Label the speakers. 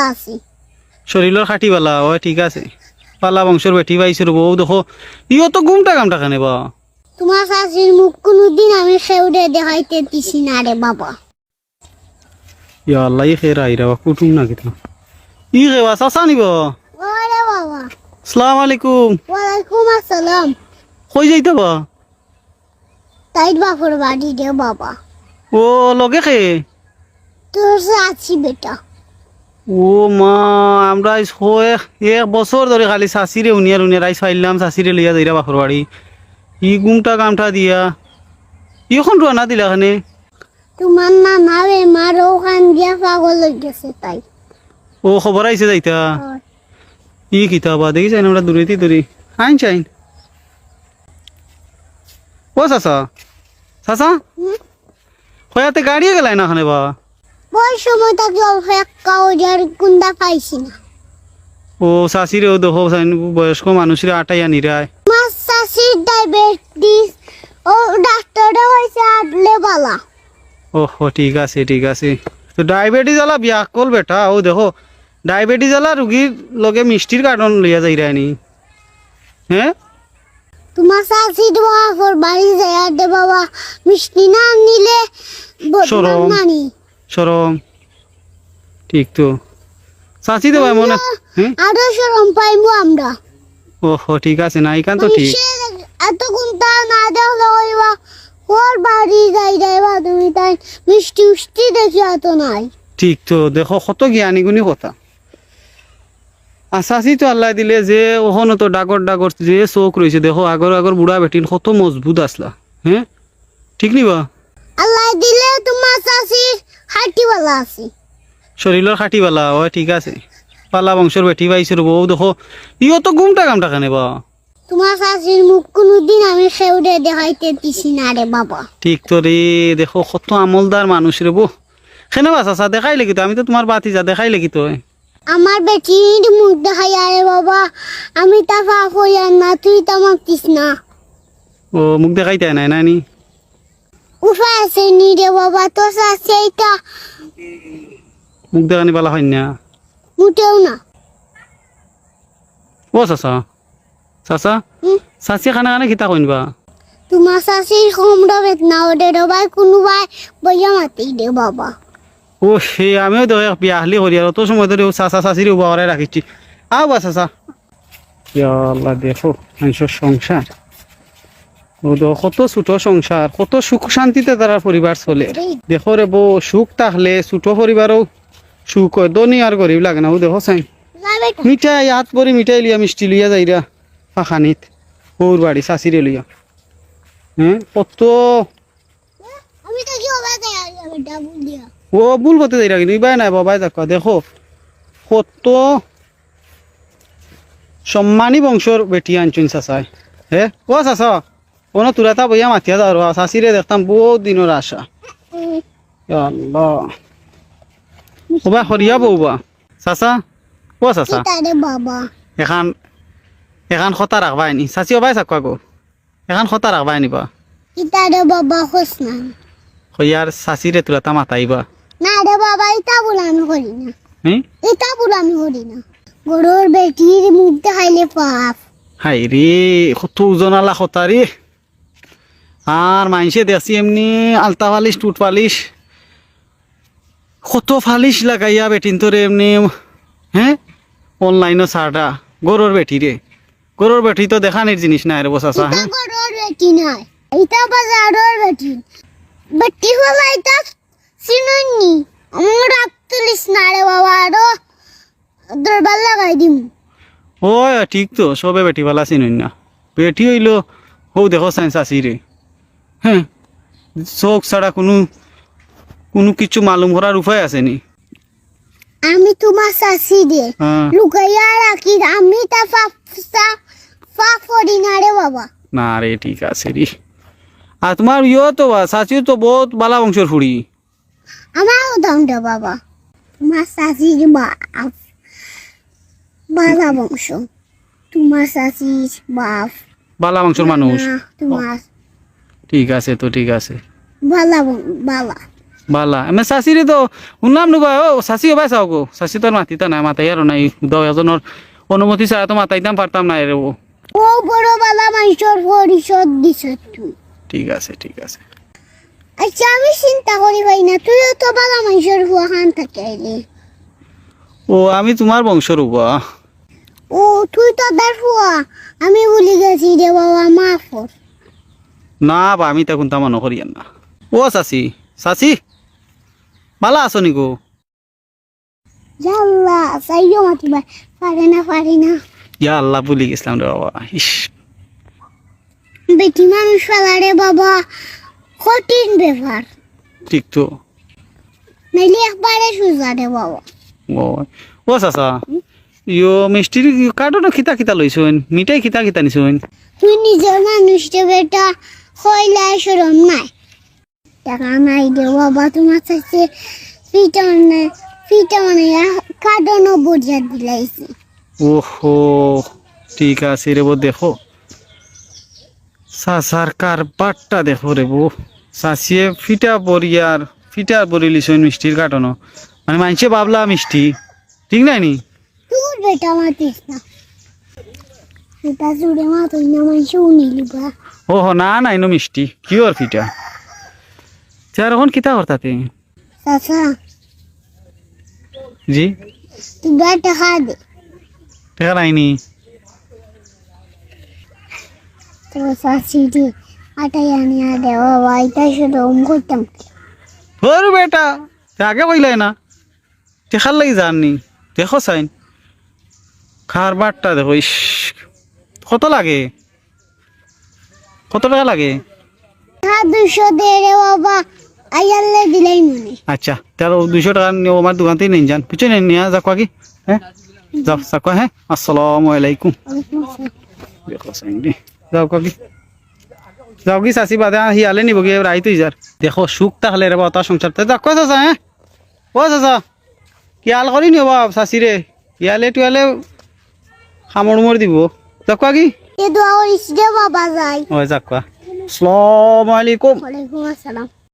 Speaker 1: আছি।
Speaker 2: শরীরের খাটি বালা ও ঠিক আছে। পালা বংশের বেটি পাইছে রে বউ দেখো। ইও তো ঘুমটা কামটা খানে বা।
Speaker 1: তোমার শাশির মুখ কোনোদিন আমি সেউডে দেখাইতে দিছি না রে বাবা।
Speaker 2: ইয়া আল্লাহ ই খেরা আইরা বা কুটুম না কিতা ই খেবা চাচা নিব
Speaker 1: ওরে বাবা।
Speaker 2: সালাম আলাইকুম।
Speaker 1: ওয়ালাইকুম আসসালাম।
Speaker 2: কই যাইতে বা।
Speaker 1: তাই বাপর বাড়ি রে বাবা।
Speaker 2: ও লগে খে।
Speaker 1: তোর আছি বেটা।
Speaker 2: ও মা আমরা হয় এক বছর ধরে খালি শাশিরে উনিয়ার উনিয়ার আইস পাইলাম শাশিরে লইয়া যাইরা বাপর বাড়ি। ই গুমটা কামটা দিয়া। ইখন রানা দিলা খানে?
Speaker 1: তোমার না নাবে মার ওখান দিয়া পাগল হয়ে গেছে তাই।
Speaker 2: ও খবর আইছে যাইতা। ই কিতাবা দেখি চাইন আমরা দূরেতি দূরে আইন চাইন। ও চাচা। চাচা? হয়াতে গাড়িয়ে গেলাই না খানে বা?
Speaker 1: ওই সময় তাকে অল্প এক কাউজার কুন্দা পাইছি না।
Speaker 2: ও শাশিরে ও দেখো বয়স্ক মানুষের আটাই আনিরায়
Speaker 1: মাছ চাষির ডায়াবেটিস ও ডাক্তারে হয়েছে আটলে বালা।
Speaker 2: ওহো ঠিক আছে ঠিক আছে। তো ডায়াবেটিস আলা বিয়া কল বেটা ও দেখো ডায়াবেটিস আলা রুগীর লগে মিষ্টির কার্টন লইয়া যাই রানি হ্যাঁ
Speaker 1: তোমার চাষির বাপর বাড়ি যায় আর দে বাবা মিষ্টি না নিলে
Speaker 2: সরম।
Speaker 1: নানি
Speaker 2: সরম ঠিক তো। চাচি দেবা মনে
Speaker 1: আরও সরম পাইবো আমরা।
Speaker 2: ওহো ঠিক আছে না ইকান তো ঠিক।
Speaker 1: এত কোনটা না দেখলে ওইবা ওর বাড়ি যাই যাইবা তুমি তাই মিষ্টি উষ্টি দেখি এত নাই।
Speaker 2: ঠিক তো দেখো কত জ্ঞানী গুণী কথা। আসাসি তো আল্লাহ দিলে যে ওখানে তো ডাগর ডাগর যে চোখ রয়েছে দেখো আগর আগর বুড়া বেটিন কত মজবুত আসলা হ্যাঁ ঠিক নিবা
Speaker 1: আল্লাহ দিলে তোমার চাষির হাঁটিওয়ালা আছে।
Speaker 2: শরীরের খাটি বালা ও ঠিক আছে। পালা বংশের বেটি পাইছে রে বউ দেখো। ইও তো ঘুমটা কামটা খানে বা?
Speaker 1: তোমার চাষির মুখ কোনোদিন আমি সেউডে দেখাইতে দিছি না রে বাবা।
Speaker 2: ঠিক তো রে দেখো কত আমলদার মানুষ রে বউ বাস আসা দেখাই লাগি তো আমি তো তোমার বাতি যা দেখাই লাগি তো
Speaker 1: আমার বেটির মুখ দেখাই আরে বাবা। আমি তা পাপ হইয়ার না তুই তো আমার দিস না
Speaker 2: ও মুখ দেখাইতে নাই নানি
Speaker 1: উপায় আছে নি রে বাবা তোর চাষি এইটা
Speaker 2: মুখ দেখানি বালা হয় না।
Speaker 1: মুটেও না।
Speaker 2: ও চাচা চাচা? চাচি খানা খানে খিতা কইনবা
Speaker 1: তোমার চাষির কমরা বেদনা ওদের রবাই কোনোবাই বইয়া মাতি দে বাবা।
Speaker 2: ও সে আমিও দেখো বিয়া হলি করি আর অত সময় ধরে চাচা চাচির উবা করে রাখিছি আও বা চাচা দেখো মানুষের সংসার। তো কত ছোট সংসার, কত সুখ শান্তিতে তারা পরিবার চলে। দেখো রে বউ সুখ থাকলে ছোট পরিবারও সুখ হয়। দনি আর গরিব লাগে না, ও দেখো
Speaker 1: যাবে
Speaker 2: মিঠাই হাত পরি মিঠাই লিয়া, মিষ্টি লিয়া যাইরা পাখানিত। ওর বাড়ি চাচিরে লিয়া। হ্যাঁ কত? ও কিন্তু ইবাই নাই, বাবাই দেখো দেখো। কত? সম্মানী বংশর বেটি আনছুন চাচাই। হে ও চাচা। কোনো তুরাতা বইয়া মাতিয়া যাও রা চাচিরে দেখতাম বহুত দিনের আশা ওবা হরিয়া বউবা চাচা ও চাচা
Speaker 1: তারে
Speaker 2: এখান এখান খতা রাখবাই নি চাচি ওবাই চাকা গো এখান খতা রাখবাই নিবা
Speaker 1: ইতারে বাবা খোঁজ না
Speaker 2: হইয়ার চাচিরে তুরাতা মাতাইবা
Speaker 1: না রে বাবা ইটা বলে আমি করি না
Speaker 2: হ্যাঁ
Speaker 1: এটা বলে আমি করি না গরুর বেটির মুখ দেখাইলে পাপ
Speaker 2: হাই রে কত ওজন আলা খতা রে আর মাইসে দেখছি এমনি আলতা ফালিশ টুট ফালিশ কত ফালিশ লাগাইয়া বেটিন তোরে এমনি হ্যাঁ অনলাইনও সারটা গরুর বেটি রে। গরুর বেটি তো দেখানির জিনিস নাই রে বসাসা হ্যাঁ
Speaker 1: গরুর বেটি নাই। এটা বাজারের বেটি। বেটি হলো এটা চিনুননি। আমার রাত তুলিস না রে বাবা আরও দরবার লাগাই দিম।
Speaker 2: ও ঠিক তো সবে বেটি বালা চিনুন না বেটি হইল হৌ দেখো সাইন্স আসি রে। হ্যাঁ চোখ ছাড়া কোনো কোনো কিছু মালুম করার উপায় আছে নি
Speaker 1: আমি তোমার শাশি দে।
Speaker 2: হ্যাঁ।
Speaker 1: লুকাইয়া রাখি আমি তা পাপ করি না রে বাবা।
Speaker 2: না রে ঠিক আছে রে। আর তোমার ইয়ে তো বা চাচিও তো বহুত বালা বংশের ফুড়ি।
Speaker 1: আমারও দাম দে বাবা। তোমার বাপ বালা বংশ। তোমার শাশির বাপ
Speaker 2: বালা বংশের মানুষ।
Speaker 1: তোমার
Speaker 2: ঠিক আছে তো ঠিক আছে।
Speaker 1: বালা বালা
Speaker 2: বালা। আমি শাশিরে তো শুনলাম নুবা ও শাশি হবাই চাও গো শাশি তোর মাতিতা নাই মাতাই আর নাই। দহ এজনের অনুমতি ছাড়া তো মাতাইতাম পারতাম না রে ও
Speaker 1: ও বড় বালা মানুষের পরিষদ দিছ তুই
Speaker 2: ঠিক আছে ঠিক আছে।
Speaker 1: আচ্ছা আমি চিন্তা করি ভাই না তুইও তো বালা মানুষের হুয়া খান থাকে আইলি
Speaker 2: ও আমি তোমার বংশর উবা
Speaker 1: ও তুই তো হুয়া আমি ভুলে গেছি রে বাবা মাফ কর
Speaker 2: না বা আমি তখন তা মনে করি না। ও শাশি শাশি বালা আছো নি গো?
Speaker 1: জাল্লা মাতিবা পারে না পারে না।
Speaker 2: ইয়া আল্লাহ ভুলি গেছিলাম রে বাবা ইস।
Speaker 1: বেটি মানুষ ফেলারে বাবা কঠিন ব্যাপার।
Speaker 2: ঠিক তো।
Speaker 1: নাইলে একবারে সোজা রে বাবা।
Speaker 2: ও ও চাচা ইয়ো মিষ্টির কার্টনও খিতা খিতা লইছুন মিঠাই খিতা খিতা নিছুন।
Speaker 1: তুই নিজের মানুষ রে বেটা কইলা সরম নাই। টাকা নাই রে বাবা তোমার কাছে ফিটা মানে কার্ডনও বুঝা দিলাইছি।
Speaker 2: ওহো ঠিক আছে রে বো দেখো। চাচার কারবারটা দেখো রে বো চাচিয়ে ফিটা বরিয়ার ফিটা বরি লিছুন মিষ্টির কার্টনও মানে মানুষে বাবলা মিষ্টি ঠিক নাই নি?
Speaker 1: বেটা মাতিস না। সেটা জুড়ে মাতুই না মানুষ উনিলি বা
Speaker 2: ওহো না নো মিষ্টি। কিওর ফিটা চার এখন কিতা করতাতে
Speaker 1: চাচা।
Speaker 2: জি?
Speaker 1: তুই খা দে।
Speaker 2: নাইনি?
Speaker 1: তো চাচি আনি করতাম।
Speaker 2: বেটা তে আগে কইলাই না। লাগি জাননি। দেখো চাইন খার বারটা দেখো ইস কত লাগে? কত টাকা লাগে?
Speaker 1: হ্যাঁ দুশো দে রে বাবা আইয়ালে দিলাই মনে
Speaker 2: আচ্ছা তাহলে দুইশো টাকা নিয়ে আমার দোকান থেকে নিয়ে যান। বুঝছ না নিয়ে যাক কি হ্যাঁ? যাও যাক হ্যাঁ? আসসালামু আলাইকুম। দেখো চাইন দি যাও কি যাও কি চাচি বাদে আহি আলে নিব কি এবার আইতো যার দেখো সুখ তাহলে রে বাবা তার সংসার তে যাক কয় চাচা হ্যাঁ? ও চাচা? কি আল করি নিও বাপ চাচি রে ইয়ালে টুয়ালে খামর মর দিব। যাক কি
Speaker 1: এ দোয়া ইসগে বাবা যাই।
Speaker 2: ওই যাক আসসালামু আলাইকুম।
Speaker 1: ওয়ালাইকুম আসসালাম।